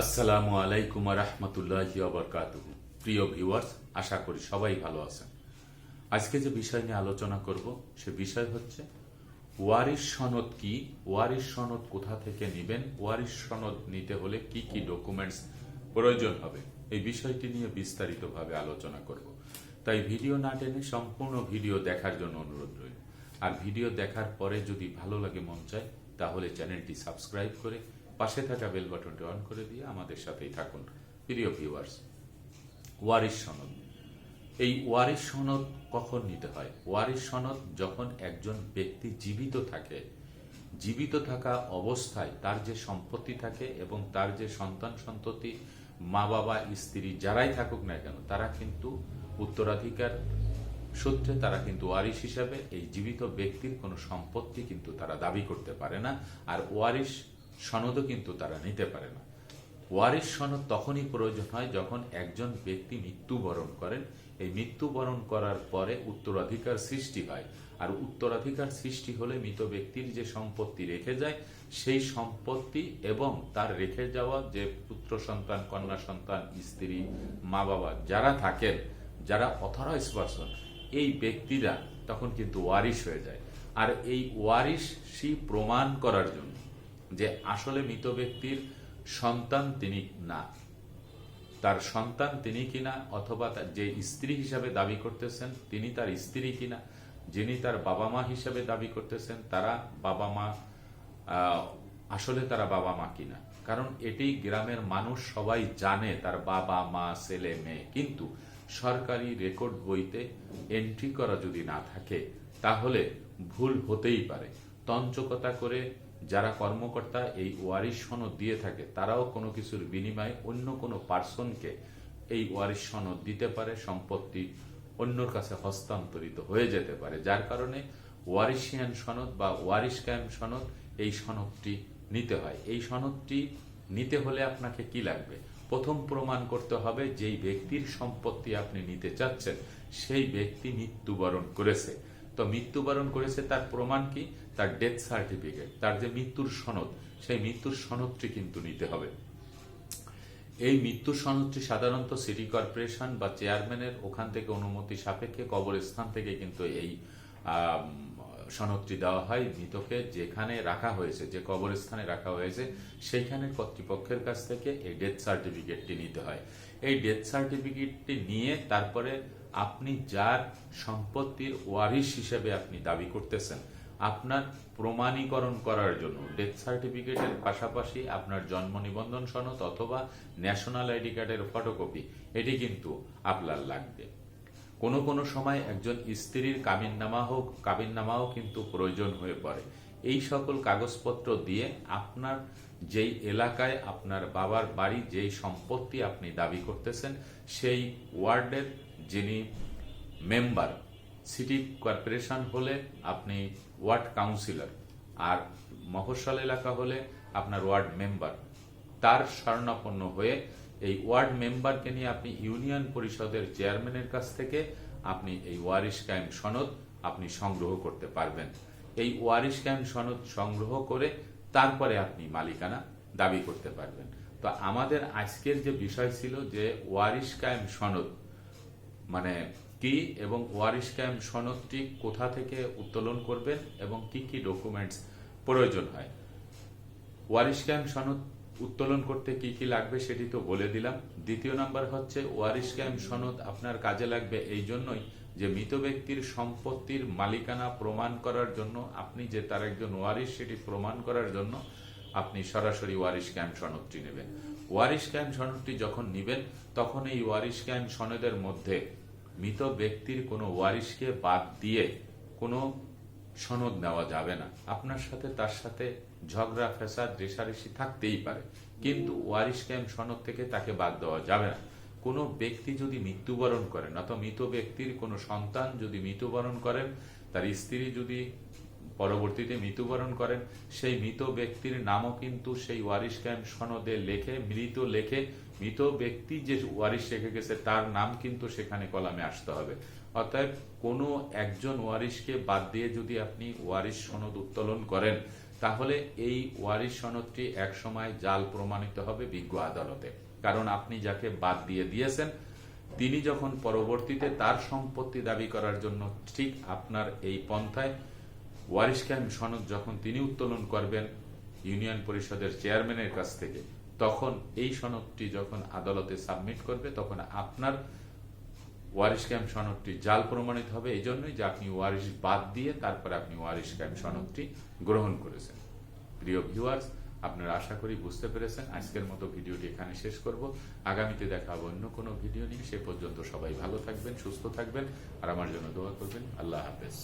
আসসালামু আলাইকুম রহমতুল্লাহ বরকাতুহ। প্রিয় ভিউয়ার্স, আশা করি সবাই ভালো আছেন। আজকে যে বিষয় নিয়ে আলোচনা করব, সে বিষয় হচ্ছে, ওয়ারিশ সনদ কি? ওয়ারিশ সনদ কোথা থেকে নেবেন? ওয়ারিশ সনদ নিতে হলে কি কি ডকুমেন্টস প্রয়োজন হবে? এই বিষয়টি নিয়ে বিস্তারিতভাবে আলোচনা করব। তাই ভিডিও না টেনে সম্পূর্ণ ভিডিও দেখার জন্য অনুরোধ রইল। আর ভিডিও দেখার পরে যদি ভালো লাগে মন চায়, তাহলে চ্যানেলটি সাবস্ক্রাইব করে পাশে থাকা বেল বাটনটি অন করে দিয়ে আমাদের সাথেই থাকুন। প্রিয় ভিউয়ার্স ওয়ারিশ সনদ। এই ওয়ারিশ সনদ কখন নিতে হয়? ওয়ারিশ সনদ যখন একজন ব্যক্তি জীবিত থাকে, জীবিত থাকা অবস্থায় তার যে সম্পত্তি থাকে এবং তার যে সন্তান সন্ততি, মা বাবা, স্ত্রী যারাই থাকুক না কেন, তারা কিন্তু উত্তরাধিকার সূত্রে তারা কিন্তু ওয়ারিশ হিসাবে এই জীবিত ব্যক্তির কোনো সম্পত্তি কিন্তু তারা দাবি করতে পারে না। আর ওয়ারিশ সনদও কিন্তু তারা নিতে পারে না। ওয়ারিশ সনদ তখনই প্রয়োজন হয় যখন একজন ব্যক্তি মৃত্যুবরণ করেন। এই মৃত্যুবরণ করার পরে উত্তরাধিকার সৃষ্টি হয়। আর উত্তরাধিকার সৃষ্টি হলে মৃত ব্যক্তির যে সম্পত্তি রেখে যায়, সেই সম্পত্তি এবং তার রেখে যাওয়া যে পুত্র সন্তান, কন্যা সন্তান, স্ত্রী মা বাবা যারা থাকেন, যারা অথরাইজ পার্সন এই ব্যক্তিরা তখন কিন্তু ওয়ারিশ হয়ে যায়। আর এই ওয়ারিশই প্রমাণ করার জন্য যে আসলে মৃত ব্যক্তির সন্তান তিনি না। তার সন্তান তিনি কিনা অথবা যে স্ত্রী হিসাবে দাবি করতেছেন, তিনি তার স্ত্রী কিনা, যিনি তার বাবা মা হিসাবে দাবি করতেছেন, তারা বাবা মা আসলে তারা বাবা মা কিনা। কারণ এটি গ্রামের মানুষ সবাই জানে, তার বাবা, মা, ছেলে, মেয়ে। কিন্তু সরকারি রেকর্ড বইতে এন্ট্রি করা যদি না থাকে, তাহলে ভুল হতেই পারে। তঞ্চকতা করে যারা কর্মকর্তা এই ওয়ারিশ সনদ দিয়ে থাকে, তারাও কোনো কিছুর বিনিময়ে অন্য কোনো পার্সনকে এই ওয়ারিশ সনদ দিতে পারে, সম্পত্তি অন্যর কাছে হস্তান্তরিত হয়ে যেতে পারে। যার কারণে ওয়ারিশিয়ান সনদ বা ওয়ারিশ ক্যাম্প সনদ এই সনদটি নিতে হয়। এই সনদটি নিতে হলে আপনাকে কি লাগবে? প্রথম প্রমাণ করতে হবে, যেই ব্যক্তির সম্পত্তি আপনি নিতে চাচ্ছেন, সেই ব্যক্তি মৃত্যুবরণ করেছে। তো মৃত্যুবরণ করেছে, তার প্রমাণ কি? তার ডেথ সার্টিফিকেট তার যে মৃত্যুর সনদ, সেই মৃত্যুর সনদটি কিন্তু নিতে হবে। এই মৃত্যু সনদটি সাধারণত সিটি কর্পোরেশন বা চেয়ারম্যানের ওখান থেকে অনুমতি সাপেক্ষে কবরস্থান থেকে কিন্তু এই সনদটি দেওয়া হয় মৃতকে যেখানে রাখা হয়েছে, যে কবরস্থানে রাখা হয়েছে, সেইখানে কর্তৃপক্ষের কাছ থেকে এই ডেথ সার্টিফিকেটটি নিতে হয়। এই ডেথ সার্টিফিকেটটি নিয়ে তারপরে আপনি যার সম্পত্তির ওয়ারিশ হিসেবে আপনি দাবি করতেছেন, আপনার প্রমাণীকরণ করার জন্য ডেথ সার্টিফিকেটের পাশাপাশি আপনার জন্ম নিবন্ধন সনদ অথবা ন্যাশনাল আইডি কার্ডের ফটোকপি এটি কিন্তু আপনার লাগবে। কোনো কোনো সময় একজন স্ত্রীর কাবিননামা হোক, কাবিননামাও কিন্তু প্রয়োজন হয়ে পড়ে। এই সকল কাগজপত্র দিয়ে আপনার যেই এলাকায় আপনার বাবার বাড়ি যেই সম্পত্তি আপনি দাবি করতেছেন, সেই ওয়ার্ডের যিনি মেম্বার, সিটি কর্পোরেশন হলে আপনি ওয়ার্ড কাউন্সিলর আর মফস্বল এলাকা হলে আপনার ওয়ার্ড মেম্বার। তার স্বর্ণাপন্ন হয়ে এই ওয়ার্ড মেম্বারকে নিয়ে আপনি ইউনিয়ন পরিষদের চেয়ারম্যানের কাছ থেকে আপনি এই ওয়ারিশ ক্যাম্প সনদ আপনি সংগ্রহ করতে পারবেন। এই ওয়ারিশ ক্যাম্প সনদ সংগ্রহ করে তারপরে আপনি মালিকানা দাবি করতে পারবেন। তো আমাদের আজকের যে বিষয় ছিল যে ওয়ারিশ ক্যাম্প সনদ মানে কি এবং ওয়ারিশ ক্যাম্প সনদটি কোথা থেকে উত্তোলন করবেন এবং কি কি ডকুমেন্টস প্রয়োজন হয়? ওয়ারিশ ক্যাম্প সনদ উত্তোলন করতে কি কি লাগবে সেটি তো বলে দিলাম। দ্বিতীয় নাম্বার হচ্ছে, ওয়ারিশ ক্যাম্প সনদ আপনার কাজে লাগবে এই জন্যই যে মৃত ব্যক্তির সম্পত্তির মালিকানা প্রমাণ করার জন্য, আপনি যে তার একজন ওয়ারিশ সেটি প্রমাণ করার জন্য আপনি সরাসরি ওয়ারিশ ক্যাম্প সনদটি নেবেন। ওয়ারিশ ক্যাম্প সনদটি যখন নেবেন, তখন এই ওয়ারিশ ক্যাম্প সনদের মধ্যে মৃত ব্যক্তির কোনো ওয়ারিশকে বাদ দিয়ে কোনো সনদ নেওয়া যাবে না। আপনার সাথে, তার সাথে ঝগড়া ফেসাদ রেশারেশি থাকতেই পারে। কিন্তু ওয়ারিশ ক্যাম্প সনদ থেকে তাকে বাদ দেওয়া যাবে না। কোনো ব্যক্তি যদি মৃত্যুবরণ করেন, অথবা মৃত ব্যক্তির কোনো সন্তান যদি মৃত্যুবরণ করেন, তার স্ত্রী যদি পরবর্তীতে মৃত্যুবরণ করেন। সেই মৃত ব্যক্তির নামও কিন্তু সেই ওয়ারিশ ক্যাম্প সনদে লেখে মৃত লেখে। মৃত ব্যক্তি যে ওয়ারিশ রেখে গেছে, তার নাম কিন্তু সেখানে কলামে আসতে হবে। অতএব কোনো একজন ওয়ারিশকে বাদ দিয়ে যদি আপনি ওয়ারিশ সনদ উত্তোলন করেন, তাহলে এই ওয়ারিশ সনদটি একসময় জাল প্রমাণিত হবে বিজ্ঞ আদালতে। কারণ আপনি যাকে বাদ দিয়ে দিয়েছেন, তিনি যখন পরবর্তীতে তার সম্পত্তি দাবি করার জন্য ঠিক আপনার এই পন্থায় ওয়ারিশ ক্যাম্প সনদ যখন তিনি উত্তোলন করবেন ইউনিয়ন পরিষদের চেয়ারম্যানের কাছ থেকে, তখন এই সনদটি যখন আদালতে সাবমিট করবে, তখন আপনার ওয়ারিশ ক্যাম্প সনদটি জাল প্রমাণিত হবে। এই জন্যই যে আপনি ওয়ারিশ বাদ দিয়ে তারপরে আপনি ওয়ারিশ ক্যাম্প সনদটি গ্রহণ করেছেন। প্রিয় ভিউয়ার্স, আপনারা আশা করি বুঝতে পেরেছেন। আজকের মতো ভিডিওটি এখানে শেষ করব। আগামীতে দেখা অন্য কোনো ভিডিও নিয়ে। সে পর্যন্ত সবাই ভালো থাকবেন, সুস্থ থাকবেন। আর আমার জন্য দোয়া করবেন। আল্লাহ হাফেজ।